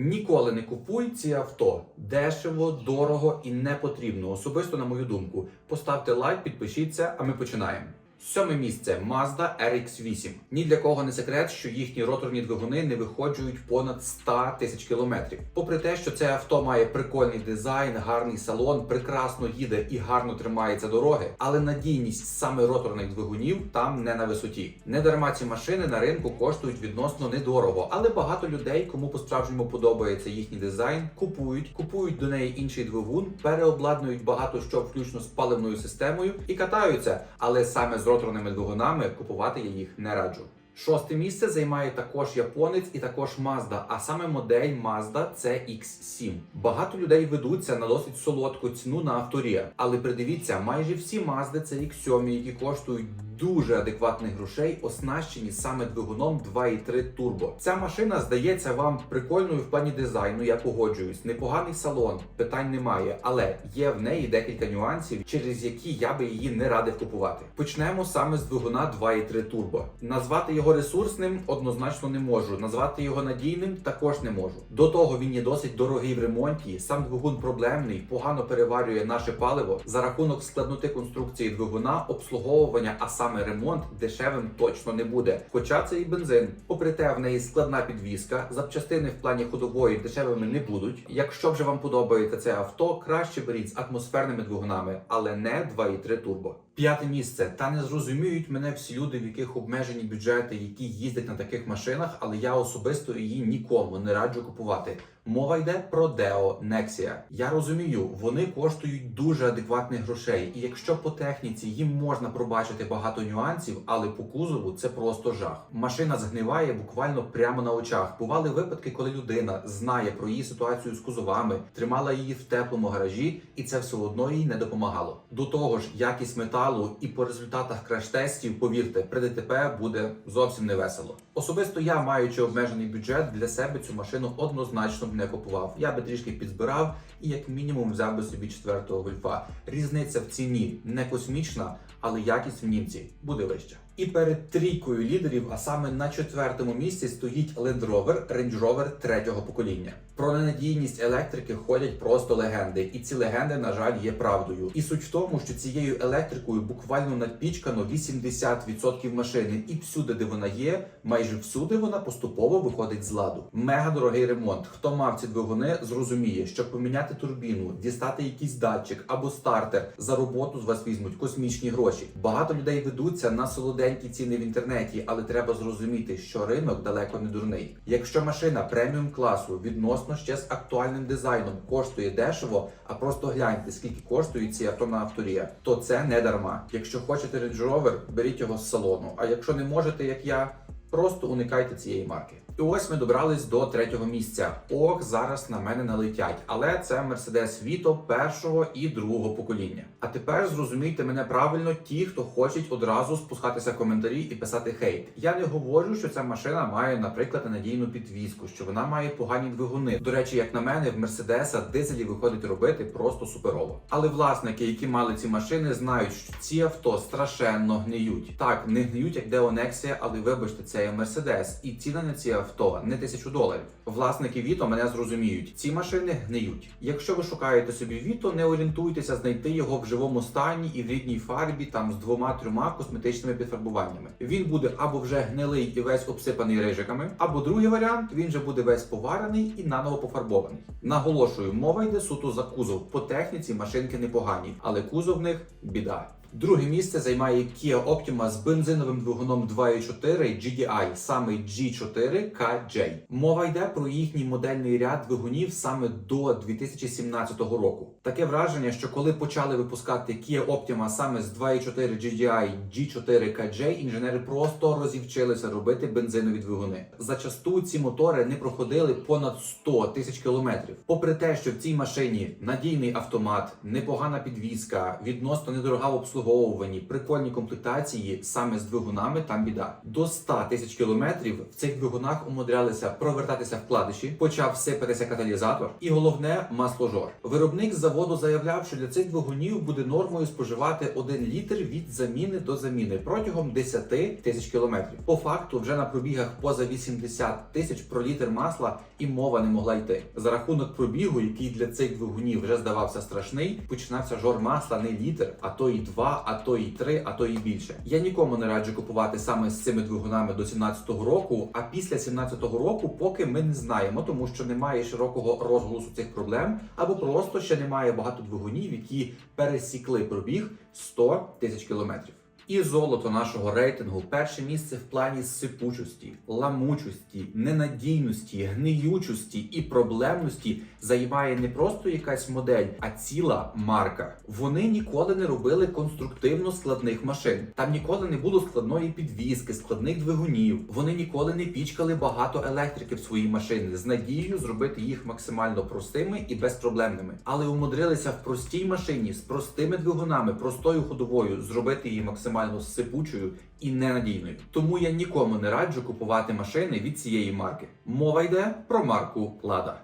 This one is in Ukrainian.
Ніколи не купуй ці авто. Дешево, дорого і не потрібно. Особисто на мою думку. Поставте лайк, підпишіться, а ми починаємо. Сьоме місце Mazda RX-8. Ні для кого не секрет, що їхні роторні двигуни не виходжують понад 100 тисяч кілометрів. Попри те, що це авто має прикольний дизайн, гарний салон, прекрасно їде і гарно тримається дороги, але надійність саме роторних двигунів там не на висоті. Недарма ці машини на ринку коштують відносно недорого, але багато людей, кому по-справжньому подобається їхній дизайн, купують, купують до неї інший двигун, переобладнують багато що, включно з паливною системою, і катаються. Але саме з роторними двигунами купувати я їх не раджу. Шосте місце займає також японець і також Mazda, а саме модель Mazda CX-7. Багато людей ведуться на досить солодку ціну на авторі, але придивіться, майже всі Mazda CX-7, які коштують дуже адекватних грошей, оснащені саме двигуном 2.3 турбо. Ця машина здається вам прикольною в плані дизайну. Я погоджуюсь. Непоганий салон, питань немає, але є в неї декілька нюансів, через які я би її не радив купувати. Почнемо саме з двигуна 2.3 турбо. Назвати його ресурсним однозначно не можу. Назвати його надійним також не можу. До того він є досить дорогий в ремонті. Сам двигун проблемний, погано переварює наше паливо за рахунок складноти конструкції двигуна, обслуговування, а саме ремонт дешевим точно не буде. Хоча це і бензин. Попри те, в неї складна підвізка, запчастини в плані ходової дешевими не будуть. Якщо вже вам подобається це авто, краще беріть з атмосферними двигунами, але не 2.3 турбо. П'яте місце. Та не зрозуміють мене всі люди, в яких обмежені бюджети, які їздять на таких машинах, але я особисто її нікому не раджу купувати. Мова йде про Deo Nexia. Я розумію, вони коштують дуже адекватних грошей, і якщо по техніці їм можна пробачити багато нюансів, але по кузову це просто жах. Машина згниває буквально прямо на очах. Бували випадки, коли людина знає про її ситуацію з кузовами, тримала її в теплому гаражі, і це все одно їй не допомагало. До того ж, якість металу і по результатах краш-тестів, повірте, при ДТП буде зовсім не весело. Особисто я, маючи обмежений бюджет, для себе цю машину однозначно не купував. Я би трішки підзбирав і як мінімум взяв би собі четвертого гольфа. Різниця в ціні не космічна, але якість в німці буде вища. І перед трійкою лідерів, а саме на четвертому місці, стоїть Land Rover Range Rover третього покоління. Про ненадійність електрики ходять просто легенди, і ці легенди, на жаль, є правдою. І суть в тому, що цією електрикою буквально напічкано 80% машини, і всюди, де вона є, майже всюди вона поступово виходить з ладу. Мега дорогий ремонт. Хто мав ці двигуни, зрозуміє, що поміняти турбіну, дістати якийсь датчик або стартер за роботу з вас візьмуть космічні гроші. Багато людей ведуться на солоденькі ціни в інтернеті, але треба зрозуміти, що ринок далеко не дурний. Якщо машина преміум класу відносно ще з актуальним дизайном коштує дешево, а просто гляньте, скільки коштують ці авто на авторія, то це не дарма. Якщо хочете Range Rover, беріть його з салону. А якщо не можете, як я, просто уникайте цієї марки. І ось ми добрались до третього місця. Ох, зараз на мене налетять, але це Mercedes Vito першого і другого покоління. А тепер зрозумійте мене правильно, ті, хто хочуть одразу спускатися в коментарі і писати хейт. Я не говорю, що ця машина має, наприклад, надійну підвізку, що вона має погані двигуни. До речі, як на мене, в Мерседеса дизелі виходить робити просто суперово. Але власники, які мали ці машини, знають, що ці авто страшенно гниють. Так, не гниють як Nexia, але вибачте, це є Мерседес, і ціна на ці авто не тисячу доларів. Власники Віто мене зрозуміють. Ці машини гниють. Якщо ви шукаєте собі Віто, не орієнтуйтеся знайти його в живому стані і в рідній фарбі, там з двома-трьома косметичними підфарбуваннями. Він буде або вже гнилий і весь обсипаний рижиками, або другий варіант він же буде весь поварений і наново пофарбований. Наголошую, мова йде суто за кузов. По техніці машинки непогані, але кузов в них біда. Друге місце займає Kia Optima з бензиновим двигуном 2.4 GDI, саме G4 KJ. Мова йде про їхній модельний ряд двигунів саме до 2017 року. Таке враження, що коли почали випускати Kia Optima саме з 2.4 GDI G4 KJ, інженери просто розівчилися робити бензинові двигуни. Зачасту ці мотори не проходили понад 100 тисяч кілометрів. Попри те, що в цій машині надійний автомат, непогана підвізка, відносно недорога обслуговування, обслуговуванні, прикольній комплектації саме з двигунами там біда. До 100 тисяч кілометрів в цих двигунах умудрялися провертатися вкладиші, почав сипатися каталізатор, і головне масложор. Виробник заводу заявляв, що для цих двигунів буде нормою споживати 1 літр від заміни до заміни протягом 10 тисяч кілометрів. По факту, вже на пробігах поза 80 тисяч про літр масла і мова не могла йти. За рахунок пробігу, який для цих двигунів вже здавався страшний, починався жор масла не літр, а то і 2, а то і 3, а то і більше. Я нікому не раджу купувати саме з цими двигунами до 17-го року, а після 17-го року поки ми не знаємо, тому що немає широкого розголосу цих проблем, або просто ще немає багато двигунів, які пересікли пробіг 100 тисяч кілометрів. І золото нашого рейтингу перше місце в плані сипучості, ламучості, ненадійності, гниючості і проблемності займає не просто якась модель, а ціла марка. Вони ніколи не робили конструктивно складних машин. Там ніколи не було складної підвіски, складних двигунів. Вони ніколи не пічкали багато електрики в свої машини з надією зробити їх максимально простими і безпроблемними. Але умудрилися в простій машині з простими двигунами, простою ходовою зробити її максимально сипучою і ненадійною. Тому я нікому не раджу купувати машини від цієї марки. Мова йде про марку Лада.